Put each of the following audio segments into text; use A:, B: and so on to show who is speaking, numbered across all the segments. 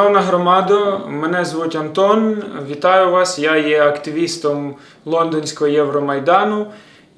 A: Шановна громадо, мене звуть Антон. Вітаю вас. Я є активістом Лондонського Євромайдану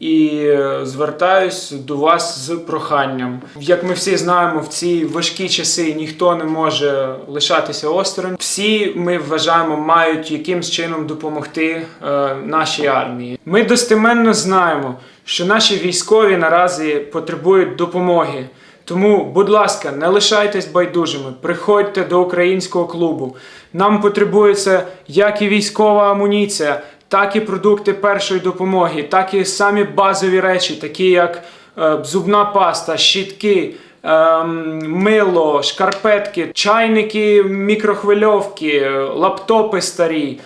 A: і е, звертаюсь до вас з проханням. Як ми всі знаємо, в ці важкі часи ніхто не може лишатися осторонь. Всі ми вважаємо, мають якимсь чином допомогти е, нашій армії. Ми достеменно знаємо, що наші військові наразі потребують допомоги. Тому, будь ласка, не лишайтесь байдужими, приходьте до українського клубу. Нам потребується як і військова амуніція, так і продукти першої допомоги, так і самі базові речі, такі як е, зубна паста, щітки. Ем, Мило, шкарпетки, чайники, мікрохвильовки, лаптопи старі.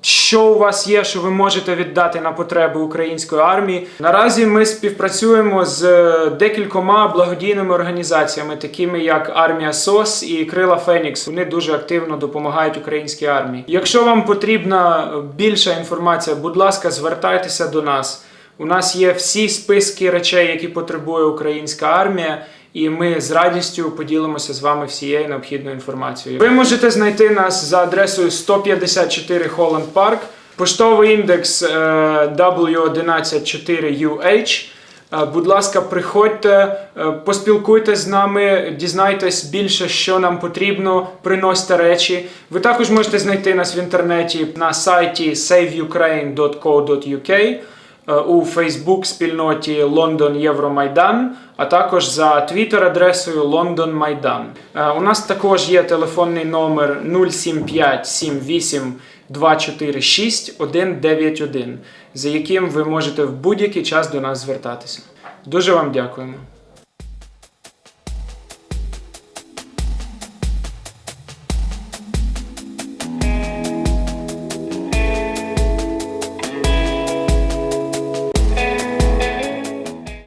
A: Що у вас є, що ви можете віддати на потреби української армії? Наразі ми співпрацюємо з е, декількома благодійними організаціями, такими як Армія СОС і Крила Фенікс. Вони дуже активно допомагають українській армії. Якщо вам потрібна більша інформація, будь ласка, звертайтеся до нас. У нас є всі списки речей, які потребує українська армія. І ми з радістю поділимося з вами всією необхідною інформацією. Ви можете знайти нас за адресою 154 Holland Park, поштовий індекс е, W114UH. Е, Будь ласка, приходьте, е, поспілкуйтесь з нами, дізнайтесь більше, що нам потрібно, приносьте речі. Ви також можете знайти нас в інтернеті на сайті saveukraine.co.uk, е, у Фейсбук спільноті Лондон Євромайдан, а також за твіттер адресою Лондон Майдан. Е, У нас також є телефонний номер 07578 246 191, за яким ви можете в будь-який час до нас звертатися. Дуже вам дякуємо.